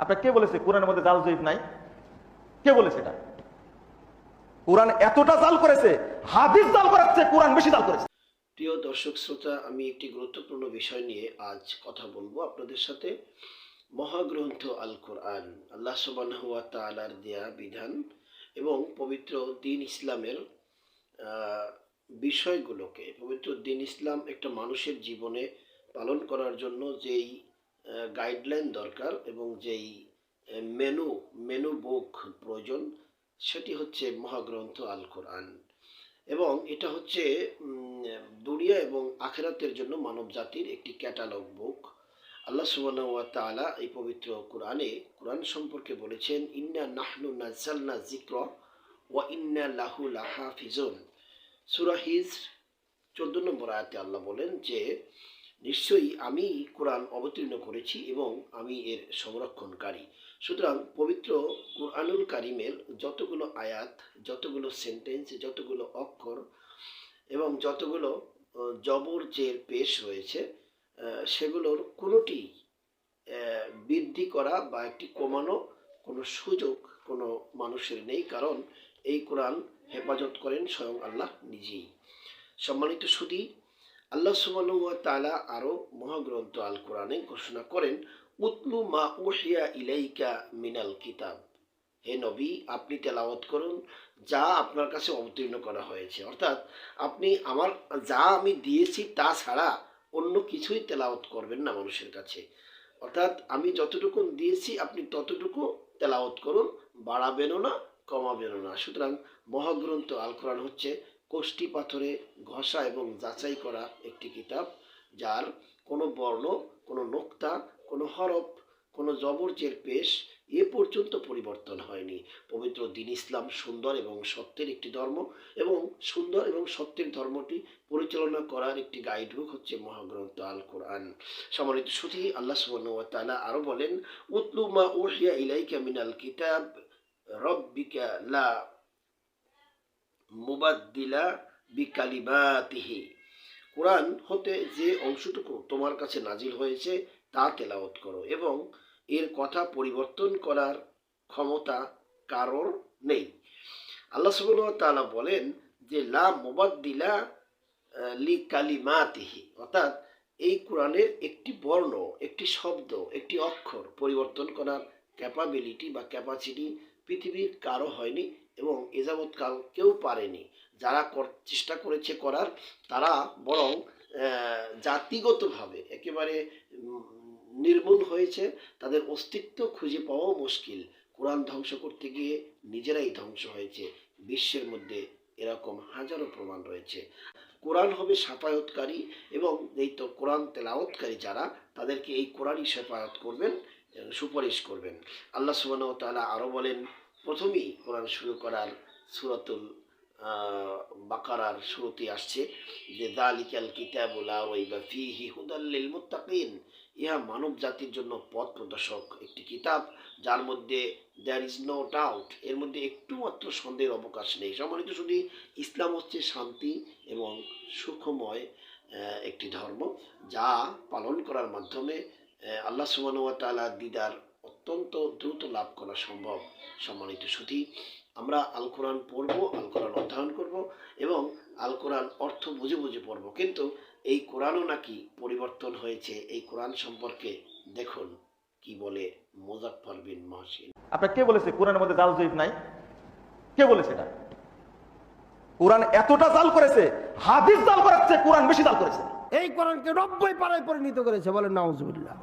আপনার কে বলেছে কোরআনের মধ্যে জাল জয়ীফ নাই? কে বলেছে এটা? কোরআন এতটা জাল করেছে, হাদিস জাল করাচ্ছে, কোরআন বেশি জাল করেছে। প্রিয় দর্শক শ্রোতা, আমি একটি গুরুত্বপূর্ণ বিষয় নিয়ে আজ কথা বলব আপনাদের সাথে। মহাগ্রন্থ আল কোরআন, আল্লাহ সুবহানাহু ওয়া তাআলার দেয়া বিধান এবং পবিত্র দিন ইসলামের বিষয়গুলোকে। পবিত্র দিন ইসলাম একটা মানুষের জীবনে পালন করার জন্য যেই গাইডলাইন দরকার এবং যেই মেনু মেনু বুক প্রয়োজন, সেটি হচ্ছে মহাগ্রন্থ আল কোরআন। এবং এটা হচ্ছে দুনিয়া এবং আখেরাতের জন্য মানব জাতির একটি ক্যাটালগ বুক আল্লাহ সুবহানাহু ওয়া তাআলা এই পবিত্র কোরআনে, কোরআন সম্পর্কে বলেছেন, ইন্না নাহনু নাযালনা যিকর ওয়া ইন্না লাহু লাহাফিজুন। সূরা হিজর 14 নম্বর আয়াতে আল্লাহ বলেন যে নিশ্চয়ই আমি কোরআন অবতীর্ণ করেছি এবং আমি এর সংরক্ষণকারী। সুতরাং পবিত্র কোরআনুল কারিমের যতগুলো আয়াত, যতগুলো সেন্টেন্স যতগুলো অক্ষর এবং যতগুলো জবর জের পেশ রয়েছে সেগুলোর কোনোটি বৃদ্ধি করা বা একটি কমানো কোনো সুযোগ কোনো মানুষের নেই, কারণ এই কোরআন হেফাজত করেন স্বয়ং আল্লাহ নিজেই। সম্মানিত সুদী আল্লাহ সুবহানাহু ওয়া তাআলা আরও মহাগ্রন্থ আল কোরআনে ঘোষণা করেন, উতলু মা উহিয়া ইলাইকা মিনাল কিতাব। হে নবী, আপনি তেলাওয়াত করুন, যা আপনার কাছে অবতীর্ণ করা হয়েছে। অর্থাৎ আপনি আমার, যা আমি দিয়েছি তা ছাড়া অন্য কিছুই তেলাওয়াত করবেন না মানুষের কাছে। অর্থাৎ আমি যতটুকু দিয়েছি, আপনি ততটুকু তেলাওয়াত করুন, বাড়াবেনও না, কমাবেনও না। সুতরাং মহাগ্রন্থ আল কোরআন হচ্ছে কোষ্টি পাথরে ঘষা এবং যাচাই করা একটি কিতাব, যার কোনো বর্ণ, কোনো নোক্তা, কোনো হরফ, কোনো জবরজের পেশ এ পর্যন্ত পরিবর্তন হয়নি। পবিত্র দিন ইসলাম সুন্দর এবং সত্যের একটি ধর্ম এবং সুন্দর এবং সত্যের ধর্মটি পরিচালনা করার একটি গাইডবুক হচ্ছে মহাগ্রন্থ আল কোরআন সম্মানিত সুধী, আল্লাহ ওয়া তাআলা বলেন, উতলু মা উহিয়া ইলাইকা মিনাল কিতাব, রব্বিকা লা মুবাদ্দিলা বিকালিমাতিহি কোরআন হতে যে অংশটুকু তোমার কাছে নাজিল হয়েছে, তা তেলাওয়াত করো এবং এর কথা পরিবর্তন করার ক্ষমতা কারোর নেই। আল্লাহ তাআলা বলেন যে, লা মুবাদ্দিলা লি কালিমাতিহি অর্থাৎ এই কোরআনের একটি বর্ণ, একটি শব্দ, একটি অক্ষর পরিবর্তন করার ক্যাপাবিলিটি বা ক্যাপাসিটি পৃথিবীর কারও হয়নি এবং এ যাবৎকাল কেউ পারেনি। যারা চেষ্টা করেছে করার, তারা বরং জাতিগতভাবে একেবারে নির্মূল হয়েছে। তাদের অস্তিত্ব খুঁজে পাওয়াও মুশকিল। কোরআন ধ্বংস করতে গিয়ে নিজেরাই ধ্বংস হয়েছে। বিশ্বের মধ্যে এরকম হাজারো প্রমাণ রয়েছে। কোরআন হবে সাফায়তকারী এবং এই তো কোরআন তেলাওয়াতকারী যারা, তাদেরকে এই কোরআনই সাফায়ত করবেন সুপারিশ করবেন। আল্লাহ সুবহানাহু ওয়া তাআলা আরও বলেন প্রথমেই কোরআন শুরু করার সুরাতুল বাকারার শুরুতে আসছে যে দালিকাল কিতাবুল রাইবা ফিহি হুদাল লিল মুত্তাকিন। ইহা মানব জাতির জন্য পথ প্রদর্শক একটি কিতাব, যার মধ্যে দ্যার ইজ নো ডাউট এর মধ্যে একটু মাত্র সন্দেহের অবকাশ নেই। সম্মানিত শুধু ইসলাম হচ্ছে শান্তি এবং সুখময় একটি ধর্ম, যা পালন করার মাধ্যমে আল্লাহ সুবহানাহু ওয়া তাআলা দিদার অত্যন্ত দ্রুত লাভ করা সম্ভব। সম্মানিত সুধী আমরা আল কোরআন পড়ব আল কোরআন অধ্যয়ন করব এবং আল কোরআন অর্থ বুঝে বুঝে পড়ব। কিন্তু এই কোরআনও নাকি পরিবর্তন হয়েছে। এই কোরআন সম্পর্কে দেখুন কি বলে মোজাফফর বিন মহসিন। আপনার কে বলেছে কোরআনের মধ্যে জাল জয়ীফ নাই? কে বলেছে এটা? কোরআন এতটা জাল করেছে হাদিস জাল করাচ্ছে কোরআন বেশি জাল করেছে। এই কোরআনকে নব্বই পাড়ায় পরিণত করেছে বলেন নাউজুবিল্লাহ।